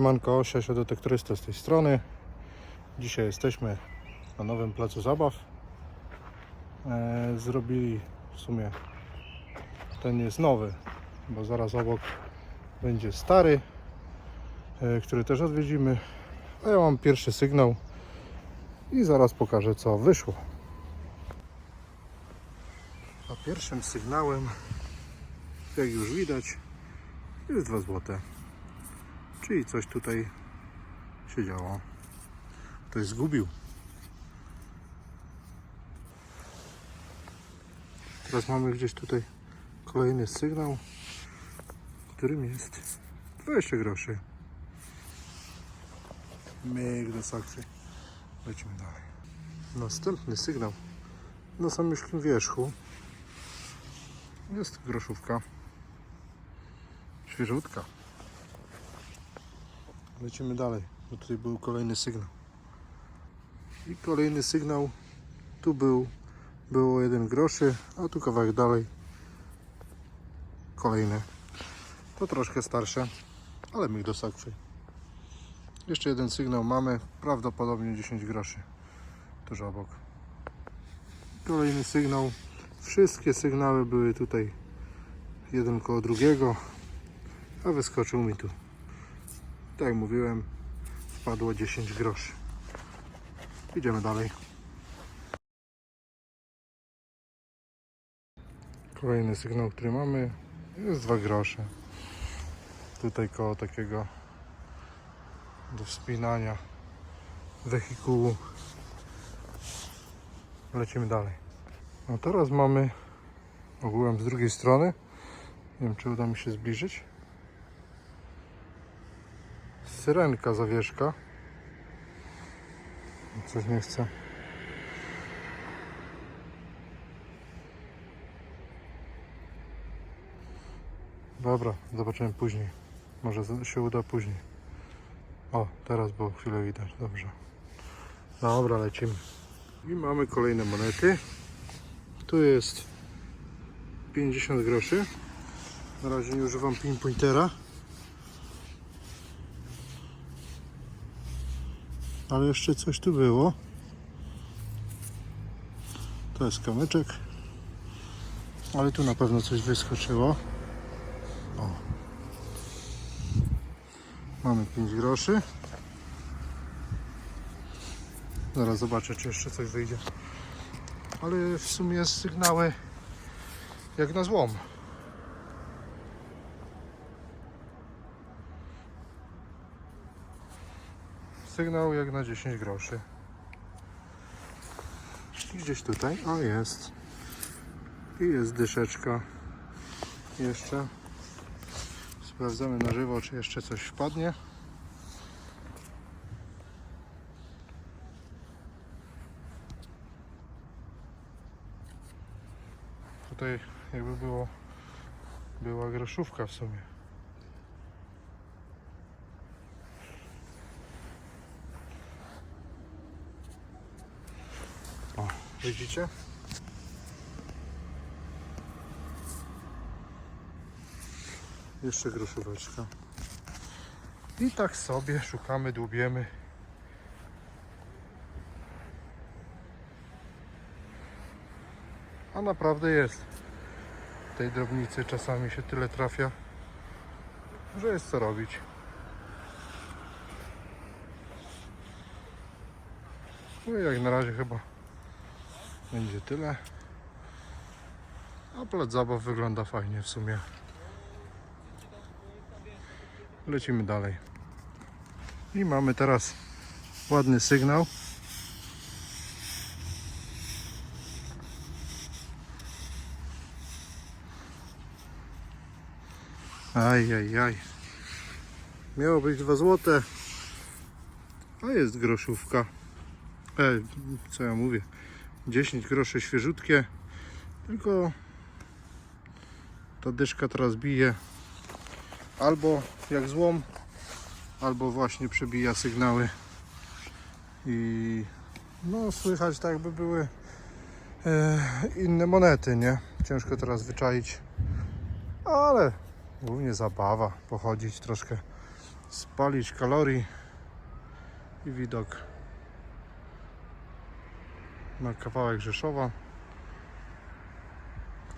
Siemanko, Siasio Detektorysta z tej strony. Dzisiaj jesteśmy na nowym placu zabaw. E, zrobili w sumie ten jest nowy, bo zaraz obok będzie stary, e, który też odwiedzimy. A ja mam pierwszy sygnał i zaraz pokażę co wyszło. A pierwszym sygnałem, jak już widać, jest 2 złote. Czyli coś tutaj się działo. Ktoś zgubił. Teraz mamy gdzieś tutaj kolejny sygnał, którym jest 20 groszy. Myk do sakwy. Lecimy dalej. Następny sygnał na samym wierzchu jest groszówka. Świeżutka. Lecimy dalej, bo tutaj był kolejny sygnał. I kolejny sygnał tu był, było 1 groszy, a tu kawałek dalej kolejny. To troszkę starsze, ale myk do sakwy. Jeszcze jeden sygnał mamy, prawdopodobnie 10 groszy, tuż obok. Kolejny sygnał. Wszystkie sygnały były tutaj jeden koło drugiego, a wyskoczył mi tu tak jak mówiłem, wpadło 10 groszy. Idziemy dalej. Kolejny sygnał, który mamy, jest 2 grosze. Tutaj koło takiego do wspinania wehikułu. Lecimy dalej. No teraz mamy ogółem z drugiej strony. Nie wiem, czy uda mi się zbliżyć. Syrenka zawieszka. Coś nie chce. Dobra, zobaczymy później. Może się uda później. O, teraz było chwilę widać. Dobrze. Dobra, lecimy. I mamy kolejne monety. Tu jest 50 groszy. Na razie nie używam pinpointera. Ale jeszcze coś tu było. To jest kamyczek. Ale tu na pewno coś wyskoczyło. O. Mamy 5 groszy. Zaraz zobaczę, czy jeszcze coś wyjdzie. Ale w sumie sygnały jak na złom. Sygnał jak na 10 groszy. I gdzieś tutaj, o jest. I jest dyszeczka. Jeszcze. Sprawdzamy na żywo, czy jeszcze coś wpadnie. Tutaj jakby było była groszówka w sumie. Widzicie? Jeszcze groszóweczka. I tak sobie szukamy, dłubiemy. A naprawdę jest. Tej drobnicy czasami się tyle trafia, że jest co robić. No i jak na razie chyba będzie tyle. A plac zabaw wygląda fajnie w sumie. Lecimy dalej. I mamy teraz ładny sygnał. Aj, aj, aj. Miało być 2 złote, a jest groszówka. E, co ja mówię? 10 groszy świeżutkie. Tylko ta dyszka teraz bije albo jak złom, albo właśnie przebija sygnały. I no słychać tak by były e, inne monety, nie? Ciężko teraz wyczaić, ale głównie zabawa, pochodzić troszkę spalić kalorii i widok na kawałek Rzeszowa.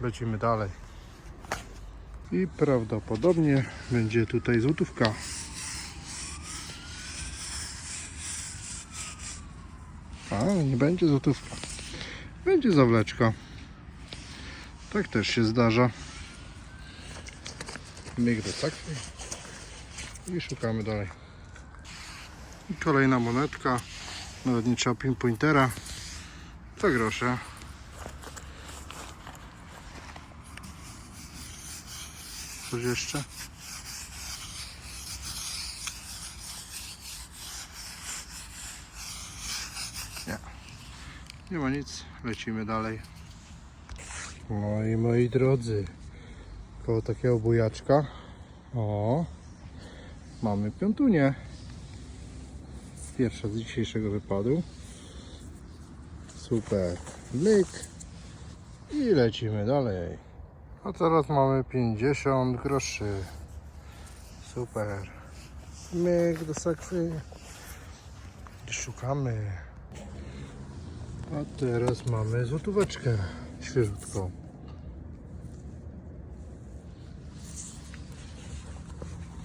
Lecimy dalej. I prawdopodobnie będzie tutaj złotówka. A, nie będzie złotówka. Będzie zawleczka. Tak też się zdarza. Myk do i szukamy dalej. I kolejna monetka. Nawet nie trzeba pinpointera. Za grosze. Coś jeszcze? Nie. Nie ma nic. Lecimy dalej. No i moi drodzy, koło takiego bujaczka, o, mamy piątunię. Pierwsza z dzisiejszego wypadu. Super. Myk. I lecimy dalej. A teraz mamy 50 groszy. Super. Myk do sakwy. I szukamy. A teraz mamy złotóweczkę świeżutką.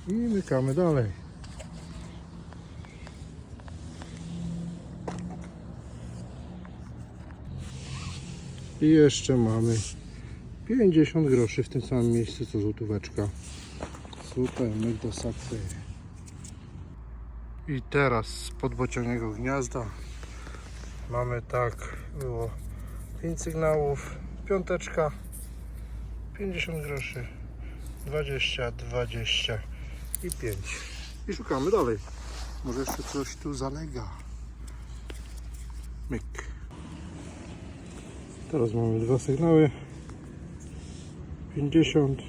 I mykamy dalej. I jeszcze mamy 50 groszy w tym samym miejscu co złotóweczka. Super, do sakwy. I teraz z podbocianego gniazda mamy tak, było 5 sygnałów, piąteczka, 50 groszy, 20, 20 i 5. I szukamy dalej. Może jeszcze coś tu zalega. Myk. Teraz mamy dwa sygnały. 50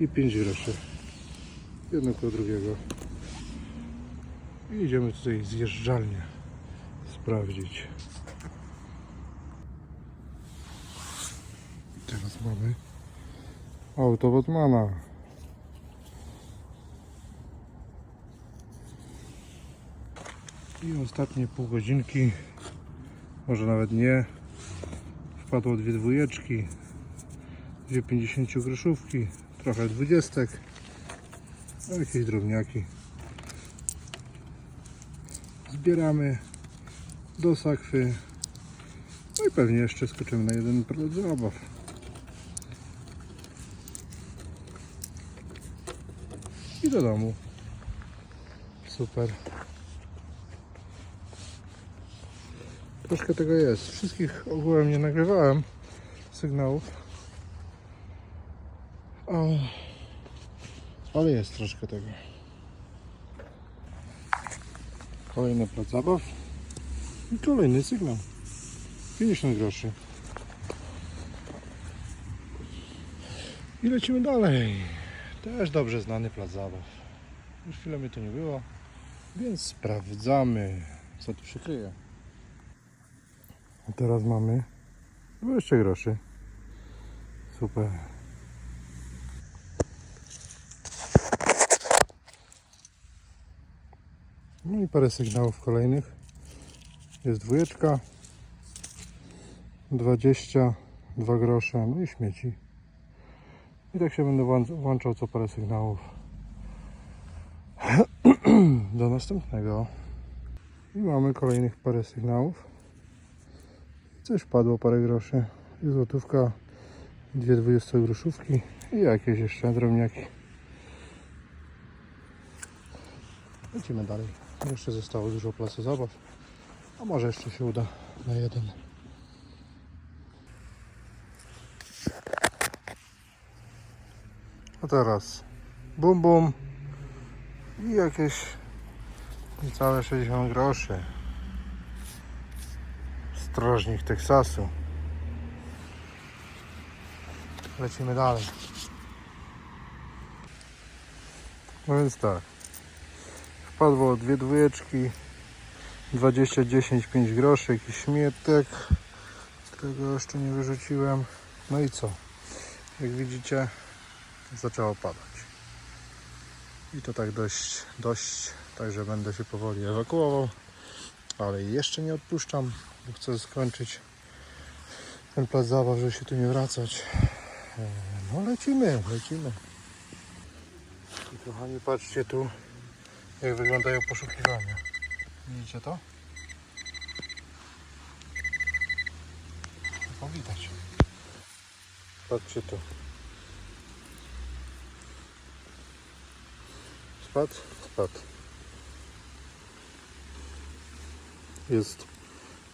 i 5 groszy. Jedno po drugiego. I idziemy tutaj zjeżdżalnię sprawdzić. Teraz mamy auto Batmana. I ostatnie pół godzinki, może nawet nie, wpadło dwie dwójeczki, dwie 50 groszówki, trochę dwudziestek, no jakieś drobniaki. Zbieramy do sakwy, no i pewnie jeszcze skoczymy na jeden plac zabaw. I do domu. Super. Troszkę tego jest. Wszystkich ogółem nie nagrywałem sygnałów. Ale, jest troszkę tego. Kolejny plac zabaw. I kolejny sygnał. 50 groszy. I lecimy dalej. Też dobrze znany plac zabaw. Już chwilę mnie tu nie było. Więc sprawdzamy, co tu się kryje. A teraz mamy 20 groszy. Super. No i parę sygnałów kolejnych. Jest dwójeczka. 22 grosze, no i śmieci. I tak się będę włącz- włączał co parę sygnałów. Do następnego. I mamy kolejnych parę sygnałów. Coś padło parę groszy. I złotówka, dwie 20 groszówki i jakieś jeszcze drobniaki. Lecimy dalej. Jeszcze zostało dużo placu zabaw. A może jeszcze się uda na jeden. A teraz bum bum i jakieś niecałe 60 groszy. Strażnik Teksasu. Lecimy dalej. No więc tak. Wpadło dwie dwójeczki. 20, 10, 5 groszy. Jakiś śmietek, którego jeszcze nie wyrzuciłem. No i co? Jak widzicie, zaczęło padać. I to tak dość, dość, także będę się powoli ewakuował, ale jeszcze nie odpuszczam, bo chcę skończyć ten plac zabaw, żeby się tu nie wracać. E, No lecimy, lecimy. I kochani, patrzcie tu, jak wyglądają poszukiwania. Widzicie to? No widać. Patrzcie tu. Spadł? Spadł. Jest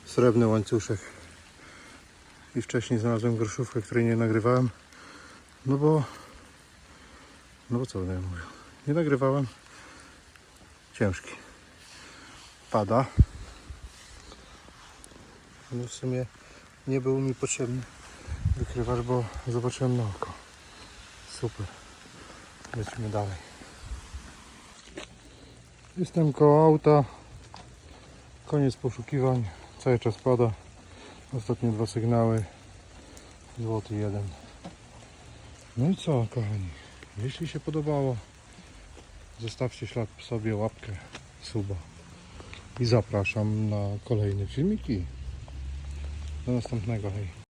srebrny łańcuszek. I wcześniej znalazłem groszówkę, której nie nagrywałem. No bo... No bo co będę mówił? Nie nagrywałem. Ciężki. Pada. No w sumie nie był mi potrzebny wykrywacz, bo zobaczyłem na oko. Super. Lecimy dalej. Jestem koło auta. Koniec poszukiwań. Cały czas pada. Ostatnie dwa sygnały. Złoty jeden. No i co, kochani? Jeśli się podobało, zostawcie ślad sobie, łapkę, suba. I zapraszam na kolejne filmiki. Do następnego, hej.